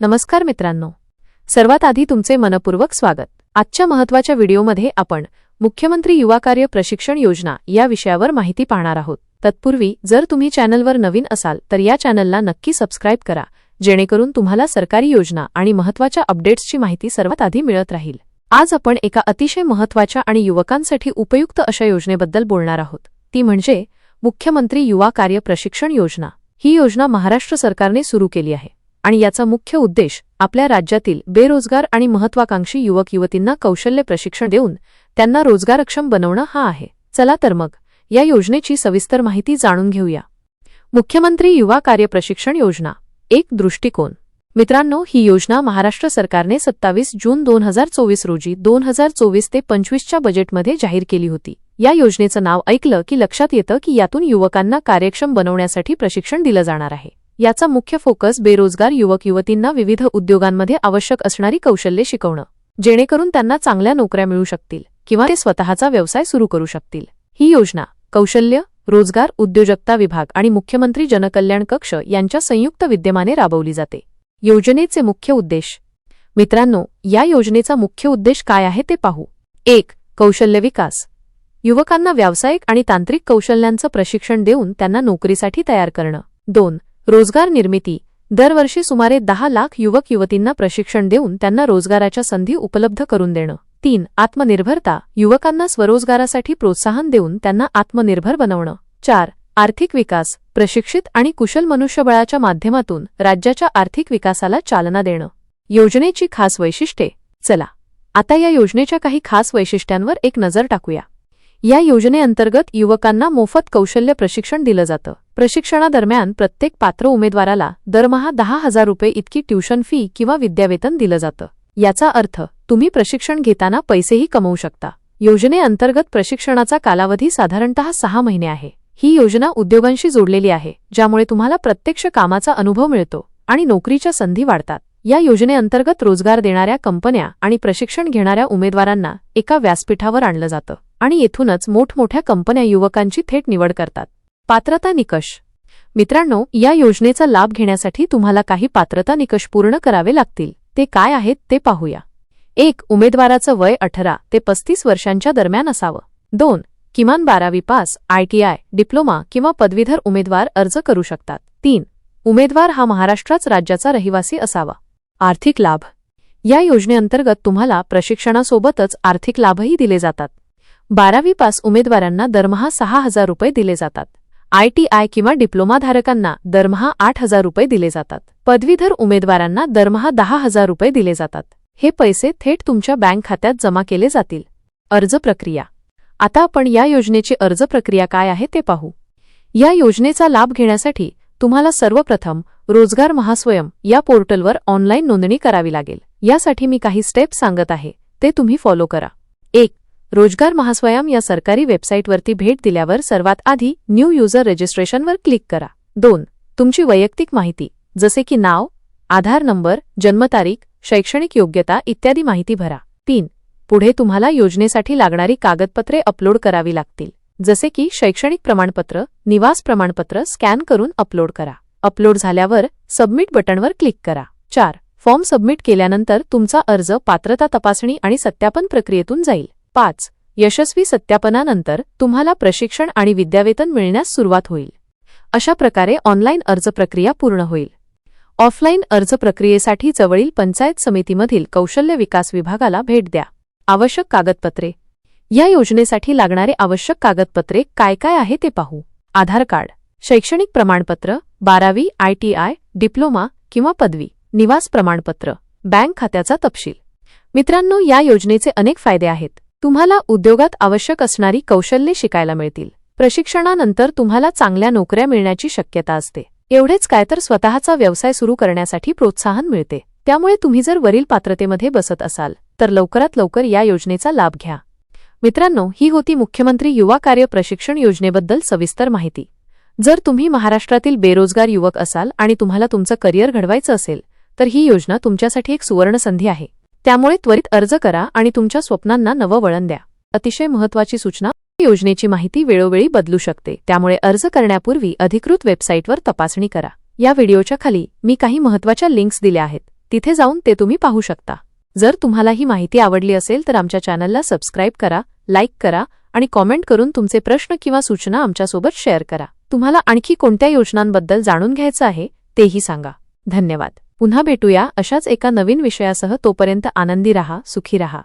नमस्कार मित्रांनो. सर्वात आधी तुमचे मनपूर्वक स्वागत. आजच्या महत्त्वाच्या व्हिडिओमध्ये आपण मुख्यमंत्री युवा कार्य प्रशिक्षण योजना या विषयावर माहिती पाहणार आहोत. तत्पूर्वी जर तुम्ही चॅनलवर नवीन असाल तर या चॅनलला नक्की सबस्क्राईब करा जेणेकरून तुम्हाला सरकारी योजना आणि महत्त्वाच्या अपडेट्सची माहिती सर्वात आधी मिळत राहील. आज आपण एका अतिशय महत्त्वाच्या आणि युवकांसाठी उपयुक्त अशा योजनेबद्दल बोलणार आहोत. ती म्हणजे मुख्यमंत्री युवा कार्य प्रशिक्षण योजना. ही योजना महाराष्ट्र सरकारने सुरू केली आहे. आणि याचा मुख्य उद्देश आपल्या राज्यातील बेरोजगार आणि महत्वाकांक्षी युवक युवतींना कौशल्य प्रशिक्षण देऊन त्यांना रोजगारक्षम बनवणं हा आहे. चला तर मग या योजनेची सविस्तर माहिती जाणून घेऊया. मुख्यमंत्री युवा कार्य प्रशिक्षण योजना एक दृष्टिकोन. मित्रांनो ही योजना महाराष्ट्र सरकारने सत्तावीस जून दोन हजार चोवीस रोजी दोन हजार चोवीस ते पंचवीसच्या बजेटमध्ये जाहीर केली होती. या योजनेचं नाव ऐकलं की लक्षात येतं की यातून युवकांना कार्यक्षम बनवण्यासाठी प्रशिक्षण दिलं जाणार आहे. याचा मुख्य फोकस बेरोजगार युवक युवतींना विविध उद्योगांमध्ये आवश्यक असणारी कौशल्ये शिकवणं जेणेकरून त्यांना चांगल्या नोकऱ्या मिळू शकतील किंवा ते स्वतःचा व्यवसाय सुरू करू शकतील. ही योजना कौशल्य रोजगार उद्योजकता विभाग आणि मुख्यमंत्री जनकल्याण कक्ष यांच्या संयुक्त विद्यमाने राबवली जाते. योजनेचे मुख्य उद्देश मित्रांनो या योजनेचा मुख्य उद्देश काय आहे ते पाहू. एक कौशल्य विकास. युवकांना व्यावसायिक आणि तांत्रिक कौशल्यांचं प्रशिक्षण देऊन त्यांना नोकरीसाठी तयार करणं. दोन रोजगार निर्मिती. दरवर्षी सुमारे दहा लाख युवक युवतींना प्रशिक्षण देऊन त्यांना रोजगाराच्या संधी उपलब्ध करून देणं. तीन आत्मनिर्भरता. युवकांना स्वरोजगारासाठी प्रोत्साहन देऊन त्यांना आत्मनिर्भर बनवणं. चार आर्थिक विकास. प्रशिक्षित आणि कुशल मनुष्यबळाच्या माध्यमातून राज्याच्या आर्थिक विकासाला चालना देणं. योजनेची खास वैशिष्ट्ये. चला आता या योजनेच्या काही खास वैशिष्ट्यांवर एक नजर टाकूया. या योजनेअंतर्गत युवकांना मोफत कौशल्य प्रशिक्षण दिलं जातं. प्रशिक्षणादरम्यान प्रत्येक पात्र उमेदवाराला दरमहा दहा हजार रुपये इतकी ट्युशन फी किंवा विद्यावेतन दिलं जातं. याचा अर्थ तुम्ही प्रशिक्षण घेताना पैसेही कमवू शकता. योजनेअंतर्गत प्रशिक्षणाचा कालावधी साधारणतः सहा महिने आहे. ही योजना उद्योगांशी जोडलेली आहे ज्यामुळे तुम्हाला प्रत्यक्ष कामाचा अनुभव मिळतो आणि नोकरीच्या संधी वाढतात. या योजनेअंतर्गत रोजगार देणाऱ्या कंपन्या आणि प्रशिक्षण घेणाऱ्या उमेदवारांना एका व्यासपीठावर आणलं जातं. आणि येथूनच मोठमोठ्या कंपन्या युवकांची थेट निवड करतात. पात्रता निकष. मित्रांनो या योजनेचा लाभ घेण्यासाठी तुम्हाला काही पात्रता निकष पूर्ण करावे लागतील. ते काय आहेत ते पाहूया. एक उमेदवाराचं वय अठरा ते पस्तीस वर्षांच्या दरम्यान असावं. दोन किमान बारावी पास आयटीआय डिप्लोमा किंवा पदवीधर उमेदवार अर्ज करू शकतात. तीन उमेदवार हा महाराष्ट्राच राज्याचा रहिवासी असावा. आर्थिक लाभ. या योजनेअंतर्गत तुम्हाला प्रशिक्षणासोबतच आर्थिक लाभही दिले जातात. बारावी पास उमेदवारांना दरमहा सहा हजार रुपये दिले जातात. आयटीआय किंवा डिप्लोमाधारकांना दरमहा आठ हजार रुपये दिले जातात. पदवीधर उमेदवारांना दरमहा दहा हजार रुपये दिले जातात. हे पैसे थेट तुमच्या बँक खात्यात जमा केले जातील. अर्ज प्रक्रिया. आता आपण या योजनेची अर्ज प्रक्रिया काय आहे ते पाहू. या योजनेचा लाभ घेण्यासाठी तुम्हाला सर्वप्रथम रोजगार महास्वयम या पोर्टलवर ऑनलाईन नोंदणी करावी लागेल. यासाठी मी काही स्टेप्स सांगत आहे. ते तुम्ही फॉलो करा. एक रोजगार महास्वयम या सरकारी वेबसाईटवरती भेट दिल्यावर सर्वात आधी न्यू युजर रजिस्ट्रेशनवर क्लिक करा. दोन तुमची वैयक्तिक माहिती जसे की नाव आधार नंबर जन्मतारीख शैक्षणिक योग्यता इत्यादी माहिती भरा. तीन पुढे तुम्हाला योजनेसाठी लागणारी कागदपत्रे अपलोड करावी लागतील जसे की शैक्षणिक प्रमाणपत्र निवास प्रमाणपत्र स्कॅन करून अपलोड करा. अपलोड झाल्यावर सबमिट बटनवर क्लिक करा. चार फॉर्म सबमिट केल्यानंतर तुमचा अर्ज पात्रता तपासणी आणि सत्यापन प्रक्रियेतून जाईल. पाच यशस्वी सत्यापनानंतर तुम्हाला प्रशिक्षण आणि विद्यावेतन मिळण्यास सुरुवात होईल. अशा प्रकारे ऑनलाईन अर्ज प्रक्रिया पूर्ण होईल. ऑफलाईन अर्ज प्रक्रियेसाठी जवळील पंचायत समितीमधील कौशल्य विकास विभागाला भेट द्या. आवश्यक कागदपत्रे. या योजनेसाठी लागणारे आवश्यक कागदपत्रे काय काय आहे ते पाहू. आधार कार्ड शैक्षणिक प्रमाणपत्र बारावी आयटीआय डिप्लोमा किंवा पदवी निवास प्रमाणपत्र बँक खात्याचा तपशील. मित्रांनो या योजनेचे अनेक फायदे आहेत. तुम्हाला उद्योगात आवश्यक असणारी कौशल्ये शिकायला मिळतील. प्रशिक्षणानंतर तुम्हाला चांगल्या नोकऱ्या मिळण्याची शक्यता असते. एवढेच काय तर स्वतःचा व्यवसाय सुरू करण्यासाठी प्रोत्साहन मिळते. त्यामुळे तुम्ही जर वरील पात्रतेमध्ये बसत असाल तर लवकरात लवकर या योजनेचा लाभ घ्या. मित्रांनो ही होती मुख्यमंत्री युवा कार्य प्रशिक्षण योजनेबद्दल सविस्तर माहिती. जर तुम्ही महाराष्ट्रातील बेरोजगार युवक असाल आणि तुम्हाला तुमचं करिअर घडवायचं असेल तर ही योजना तुमच्यासाठी एक सुवर्णसंधी आहे. त्यामुळे त्वरित अर्ज करा आणि तुमच्या स्वप्नांना नवं वळण द्या. अतिशय महत्वाची सूचना योजनेची माहिती वेळोवेळी बदलू शकते. त्यामुळे अर्ज करण्यापूर्वी अधिकृत वेबसाईटवर तपासणी करा. या व्हिडिओच्या खाली मी काही महत्त्वाच्या लिंक्स दिल्या आहेत. तिथे जाऊन ते तुम्ही पाहू शकता. जर तुम्हाला ही माहिती आवडली असेल तर आमच्या चॅनलला सबस्क्राईब करा लाईक करा आणि कॉमेंट करून तुमचे प्रश्न किंवा सूचना आमच्यासोबत शेअर करा. तुम्हाला आणखी कोणत्या योजनांबद्दल जाणून घ्यायचं आहे तेही सांगा. धन्यवाद. पुन्हा भेटूया अशाच एका नवीन विषयासह तोपर्यंत आनंदी रहा सुखी रहा.